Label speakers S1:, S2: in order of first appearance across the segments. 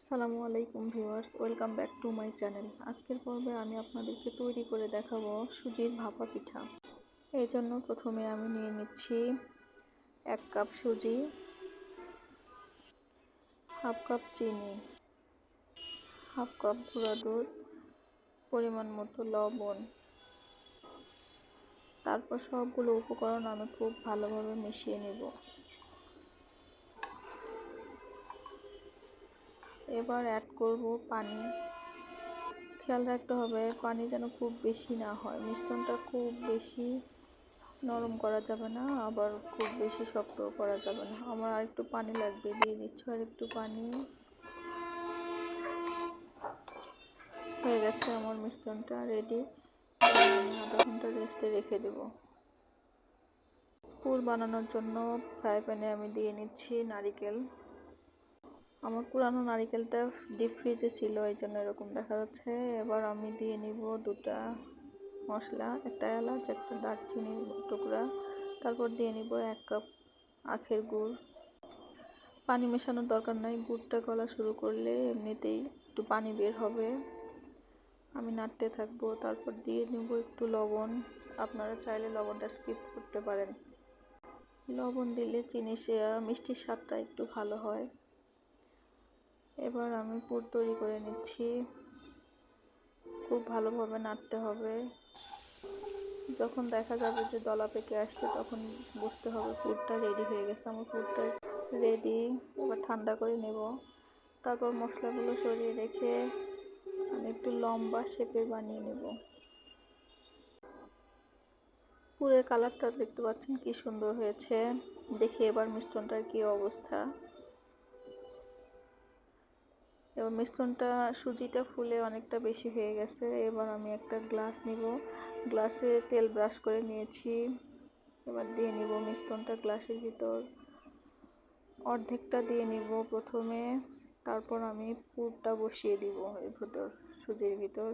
S1: আসসালামু আলাইকুম viewers, welcome back to my channel. আজকের পর্বে আমি আপনাদেরকে তৈরি করে দেখাবো সুজির ভাপা পিঠা। এই জন্য প্রথমে আমি নিয়ে নিচ্ছি এক কাপ সুজি, হাফ কাপ চিনি, হাফ কাপ গুঁড়া দুধ, পরিমাণ মতো লবণ। তারপর সবগুলো উপকরণ আমি খুব ভালোভাবে মিশিয়ে নেব। এবার অ্যাড করব পানি। খেয়াল রাখতে হবে পানি যেন খুব বেশি না হয়। মিশ্রণটা খুব বেশি নরম করা যাবে না, আবার খুব বেশি শক্ত করা যাবে না। আমার আর একটু পানি লাগবে, দিয়ে দিচ্ছ আর একটু পানি। হয়ে গেছে আমার মিশ্রণটা রেডি আধা ঘণ্টা রেস্টে রেখে দেব। পুর বানানোর জন্য ফ্রাই প্যানে আমি দিয়ে নিচ্ছি নারিকেল। আমার পুরানো নারিকেলটা ডিপ ফ্রিজে ছিল এই জন্য এরকম দেখা যাচ্ছে। এবার আমি দিয়ে নিব দুটা মশলা, একটা এলাচ, একটা দারচিনির টুকরা। তারপর দিয়ে নিব এক কাপ আখের গুড়। পানি মেশানোর দরকার নাই, গুড়টা গলা শুরু করলে এমনিতেই একটু পানি বের হবে। আমি নাড়তে থাকব, তারপর দিয়ে নেব একটু লবণ। আপনারা চাইলে লবণটা স্কিপ করতে পারেন। লবণ দিলে চিনি মিষ্টির স্বাদটা একটু ভালো হয়। এবার আমি পুর তৈরি করে নিচ্ছি। খুব ভালোভাবে নাড়তে হবে। যখন দেখা যাবে যে দলা পেকে আসছে, তখন বুঝতে হবে পুরটা রেডি হয়ে গেছে। আমার পুরটা রেডি এবার ঠান্ডা করে নেব। তারপর মশলাগুলো সরিয়ে রেখে আমি একটু লম্বা শেপে বানিয়ে নেব। পুরের কালারটা দেখতে পাচ্ছেন কি সুন্দর হয়েছে। দেখি এবার মিশ্রণটার কি অবস্থা। এবার মিশ্রণটা সুজিটা ফুলে অনেকটা বেশি হয়ে গেছে। এবার আমি একটা গ্লাস নিব। গ্লাসে তেল ব্রাশ করে নিয়েছি। এবার দিয়ে নিব মিশ্রণটা গ্লাসের ভিতর। অর্ধেকটা দিয়ে নিব প্রথমে। তারপর আমি পুরটা বসিয়ে দিব এর ভিতর, সুজির ভিতর।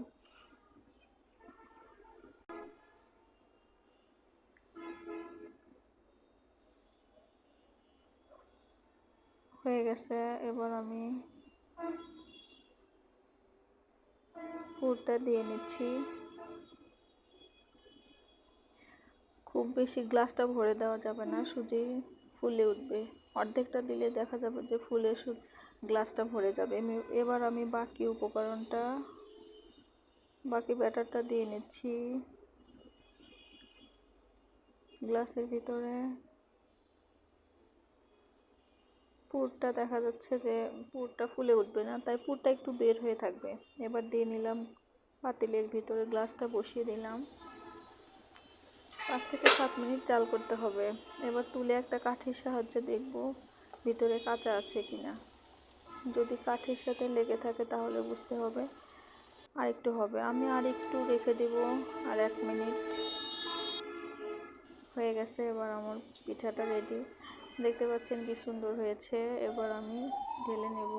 S1: হয়ে গেছে। এবার আমি পুরটা দিয়ে নিচ্ছি। খুব বেশি গ্লাসটা ভরে দেওয়া যাবে না, সুজি ফুলে উঠবে। অর্ধেকটা দিলে দেখা যাবে যে ফুলে গ্লাসটা ভরে যাবে। এবার আমি বাকি উপকরণটা, বাকি ব্যাটারটা দিয়ে নিচ্ছি। গ্লাসের ভিতরে পুরটা দেখা যাচ্ছে যে পুরটা ফুলে উঠবে না, তাই পুরটা একটু বের হয়ে থাকবে। এবার দিয়ে নিলাম পাতিলের ভিতরে গ্লাসটা বসিয়ে দিলাম। পাঁচ থেকে সাত মিনিট চাল করতে হবে। এবার তুলে একটা কাঠির সাহায্যে দেখব ভিতরে কাঁচা আছে কি না যদি কাঠির সাথে লেগে থাকে তাহলে বুঝতে হবে আর একটু হবে। আমি আর একটু রেখে দেব আর এক মিনিট। হয়ে গেছে, এবার আমার পিঠাটা রেডি দেখতে পাচ্ছেন কি সুন্দর হয়েছে। এবার আমি ঢেলে নেব।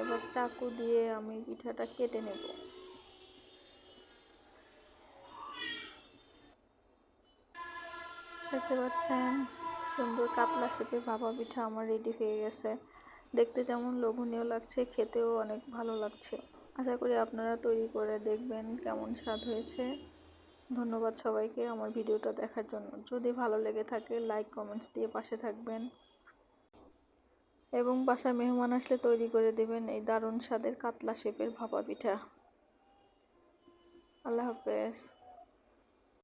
S1: এবার চাকু দিয়ে আমি পিঠাটা কেটে নেব। দেখতে পাচ্ছেন? সুন্দর কাতলা শেপে ভাপা পিঠা আমার রেডি হয়ে গেছে। দেখতে যেমন লোভনীয় লাগছে, খেতেও অনেক ভালো লাগছে। আশা করি আপনারা তৈরি করে দেখবেন কেমন স্বাদ হয়েছে। ধন্যবাদ সবাইকে আমার ভিডিওটা দেখার জন্য। যদি ভালো লেগে থাকে লাইক কমেন্টস দিয়ে পাশে থাকবেন। এবং বাসায় মেহমান আসলে তৈরি করে দেবেন এই দারুণ স্বাদের কাতলা শেপের ভাপা পিঠা। আল্লাহ হাফেজ।